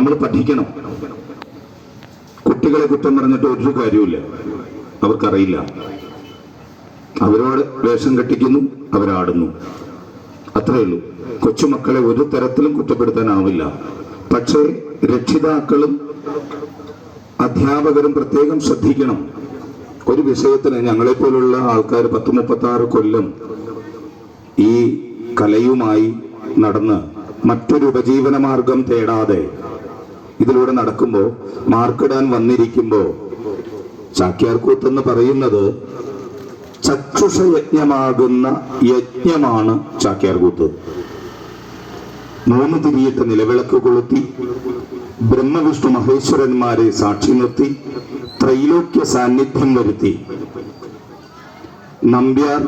നമ്മൾ പഠിക്കണം. കുട്ടികളെ കുറ്റം പറഞ്ഞിട്ട് ഒരു കാര്യമില്ല അവർക്കറിയില്ല. അവരോട് വേഷം കെട്ടിക്കുന്നു അവരാടുന്നു. അത്രയേ ഉള്ളൂ. കൊച്ചുമക്കളെ ഒരു തരത്തിലും കുറ്റപ്പെടുത്താനാവില്ല. പക്ഷേ രക്ഷിതാക്കളും അധ്യാപകരും പ്രത്യേകം ശ്രദ്ധിക്കണം. ഒരു വിഷയത്തിന് ഞങ്ങളെപ്പോലുള്ള ആൾക്കാർ പത്ത് മുപ്പത്തി ആറ് കൊല്ലം ഈ കലയുമായി നടന്ന് മറ്റൊരു ഉപജീവന മാർഗം തേടാതെ ഇതിലൂടെ നടക്കുമ്പോൾ മാർക്കിടാൻ വന്നിരിക്കുമ്പോൾ ചാക്യാർകൂത്ത് എന്ന് പറയുന്നത് ചക്ഷുഷ യജ്ഞമാകുന്ന യജ്ഞമാണ് ചാക്യാർകൂത്ത്. മൂന്ന് തിരിയിട്ട് നിലവിളക്ക് കൊളുത്തി ബ്രഹ്മവിഷ്ണു മഹേശ്വരന്മാരെ സാക്ഷി നിർത്തി ത്രൈലോക്യ സാന്നിധ്യം വരുത്തി. നമ്പ്യാർ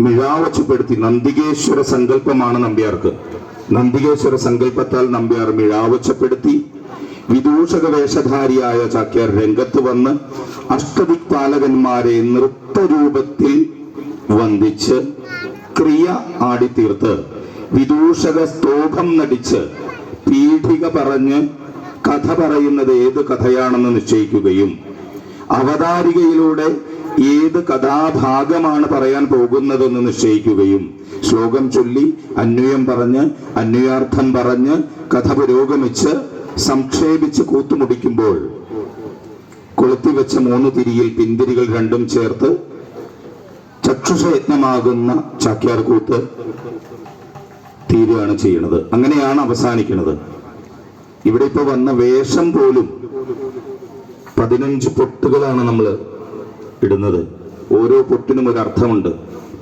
മിഴാവച്ചുപെടുത്തി നന്ദികേശ്വര സങ്കല്പമാണ് നമ്പ്യാർക്ക്. നന്ദികേശ്വര സങ്കല്പത്താൽ നമ്പ്യാർ മിഴാവച്ചപ്പെടുത്തി. വിദൂഷക വേഷധാരിയായ ചാക്യാർ രംഗത്ത് വന്ന് അഷ്ടദിക്പാലകന്മാരെ നൃത്തരൂപത്തിൽ വന്ദിച്ച് ക്രിയ ആടിത്തീർത്ത് വിദൂഷക സ്തോഭം നടിച്ച് പീഠിക പറഞ്ഞ് കഥ പറയുന്നത് ഏത് കഥയാണെന്ന് നിശ്ചയിക്കുകയും അവതാരികയിലൂടെ ഏത് കഥാഭാഗമാണ് പറയാൻ പോകുന്നതെന്ന് നിശ്ചയിക്കുകയും ശ്ലോകം ചൊല്ലി അന്വയം പറഞ്ഞ് അന്വയാർത്ഥം പറഞ്ഞ് കഥ പുരോഗമിച്ച് സംക്ഷേപിച്ച് കൂത്തുമുടിക്കുമ്പോൾ കൊളുത്തിവെച്ച മൂന്ന് തിരിയിൽ പിന്തിരികൾ രണ്ടും ചേർത്ത് ചക്ഷുഷയത്നമാകുന്ന ചാക്യാർ കൂത്ത് തീരുകയാണ് ചെയ്യുന്നത്. അങ്ങനെയാണ് അവസാനിക്കുന്നത്. ഇവിടെ ഇപ്പൊ വന്ന വേഷം പോലും പതിനഞ്ച് പൊട്ടുകളാണ് നമ്മൾ ഇടുന്നത്. ഓരോ പൊട്ടിനും ഒരു അർത്ഥമുണ്ട്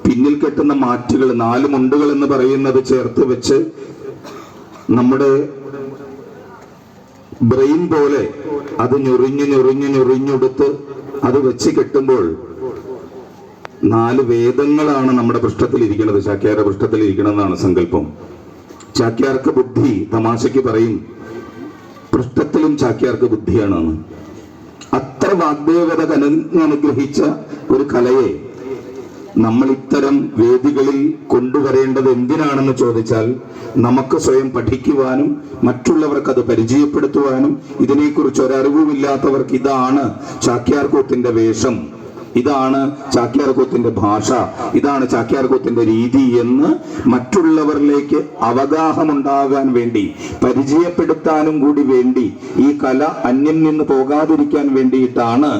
പിന്നിൽ കെട്ടുന്ന മാറ്റുകൾ നാല് മുണ്ടുകൾ എന്ന് പറയുന്നത് ചേർത്ത് വെച്ച് നമ്മുടെ ബ്രെയിൻ പോലെ അത് ഞൊറിഞ്ഞു ഞൊറിഞ്ഞു ഞൊറിഞ്ഞെടുത്ത് അത് വെച്ച് കെട്ടുമ്പോൾ നാല് വേദങ്ങളാണ് നമ്മുടെ പൃഷ്ഠത്തിൽ ഇരിക്കുന്നത് ചാക്യാരുടെ പൃഷ്ഠത്തിൽ ഇരിക്കണമെന്നാണ് സങ്കല്പം. ചാക്യാർക്ക് ബുദ്ധി തമാശയ്ക്ക് പറയും പൃഷ്ഠത്തിലും ചാക്യാർക്ക് ബുദ്ധിയാണെന്ന്. അത്ര വാഗ്ദേവത കനനുഗ്രഹിച്ച ഒരു കലയെ നമ്മൾ ഇത്തരം വേദികളിൽ കൊണ്ടുവരേണ്ടത് എന്തിനാണെന്ന് ചോദിച്ചാൽ നമുക്ക് സ്വയം പഠിക്കുവാനും മറ്റുള്ളവർക്ക് അത് പരിചയപ്പെടുത്തുവാനും ഇതിനെക്കുറിച്ച് ഒരറിവുമില്ലാത്തവർക്ക് ഇതാണ് ചാക്യാർകൂത്തിന്റെ വേഷം. ഇതാണ് ചാക്യാർകൂത്തിന്റെ ഭാഷ. ഇതാണ് ചാക്യാർകൂത്തിന്റെ രീതി എന്ന് മറ്റുള്ളവരിലേക്ക് അവഗാഹമുണ്ടാകാൻ വേണ്ടി പരിചയപ്പെടുത്താനും കൂടി വേണ്ടി ഈ കല അന്യം നിന്ന് പോകാതിരിക്കാൻ വേണ്ടിയിട്ടാണ്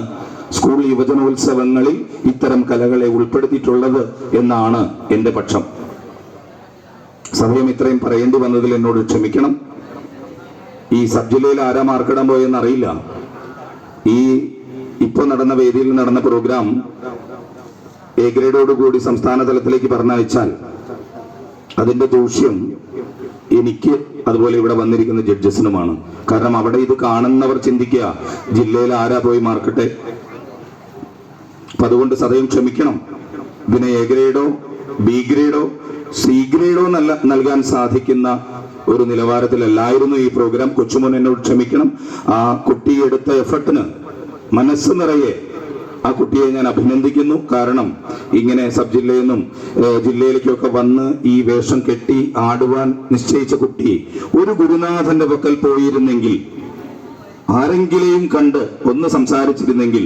സ്കൂൾ യുവജനോത്സവങ്ങളിൽ ഇത്തരം കലകളെ ഉൾപ്പെടുത്തിയിട്ടുള്ളത് എന്നാണ് എന്റെ പക്ഷം. സമയം ഇത്രയും പറയേണ്ടി വന്നതിൽ എന്നോട് ക്ഷമിക്കണം. ഈ സബ് ജില്ലയിൽ ആരാ മാർക്കിടാൻ പോയെന്ന് അറിയില്ല. ഈ ഇപ്പോൾ നടന്ന വേദിയിൽ നടന്ന പ്രോഗ്രാം എ ഗ്രേഡോട് കൂടി സംസ്ഥാന തലത്തിലേക്ക് പറഞ്ഞയച്ചാൽ അതിന്റെ ദൂഷ്യം എനിക്ക് അതുപോലെ ഇവിടെ വന്നിരിക്കുന്ന ജഡ്ജസിനുമാണ്. കാരണം അവിടെ ഇത് കാണുന്നവർ ചിന്തിക്കുക ജില്ലയിൽ ആരാ പോയി മാർക്കട്ടെ? അപ്പൊ അതുകൊണ്ട് സദയം ക്ഷമിക്കണം. ഇതിന് എ ഗ്രേഡോ ബി ഗ്രേഡോ സി ഗ്രേഡോ നല്ല നൽകാൻ സാധിക്കുന്ന ഒരു നിലവാരത്തിലല്ലായിരുന്നു ഈ പ്രോഗ്രാം കൊച്ചുമോൻ എന്നോട് ക്ഷമിക്കണം. ആ കുട്ടി എടുത്ത എഫർട്ടിന് മനസ്സ് നിറയെ ആ കുട്ടിയെ ഞാൻ അഭിനന്ദിക്കുന്നു. കാരണം ഇങ്ങനെ സബ് ജില്ലയിൽ നിന്നും ജില്ലയിലേക്കൊക്കെ വന്ന് ഈ വേഷം കെട്ടി ആടുവാൻ നിശ്ചയിച്ച കുട്ടി ഒരു ഗുരുനാഥന്റെ പക്കൽ പോയിരുന്നെങ്കിൽ ആരെങ്കിലെയും കണ്ട് ഒന്ന് സംസാരിച്ചിരുന്നെങ്കിൽ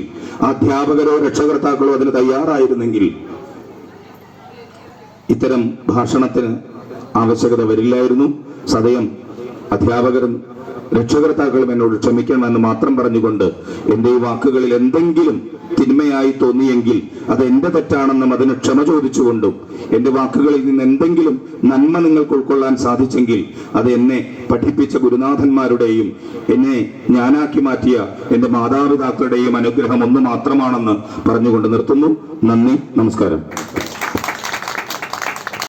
അധ്യാപകരോ രക്ഷകർത്താക്കളോ അതിന് തയ്യാറായിരുന്നെങ്കിൽ ഇത്തരം ഭാഷണത്തിന് ആവശ്യകത വരില്ലായിരുന്നു. സദയം അധ്യാപകരും രക്ഷകർത്താക്കളും എന്നോട് ക്ഷമിക്കണമെന്ന് മാത്രം പറഞ്ഞുകൊണ്ട് എന്റെ ഈ വാക്കുകളിൽ എന്തെങ്കിലും തിന്മയായി തോന്നിയെങ്കിൽ അത് എന്റെ തെറ്റാണെന്നും അതിന് ക്ഷമ ചോദിച്ചുകൊണ്ടും എന്റെ വാക്കുകളിൽ നിന്ന് എന്തെങ്കിലും നന്മ നിങ്ങൾക്ക് ഉൾക്കൊള്ളാൻ സാധിച്ചെങ്കിൽ അത് എന്നെ പഠിപ്പിച്ച ഗുരുനാഥന്മാരുടെയും എന്നെ ഞാനാക്കി മാറ്റിയ എന്റെ മാതാപിതാക്കളുടെയും അനുഗ്രഹം ഒന്ന് മാത്രമാണെന്ന് പറഞ്ഞുകൊണ്ട് നിർത്തുന്നു. നന്ദി. നമസ്കാരം.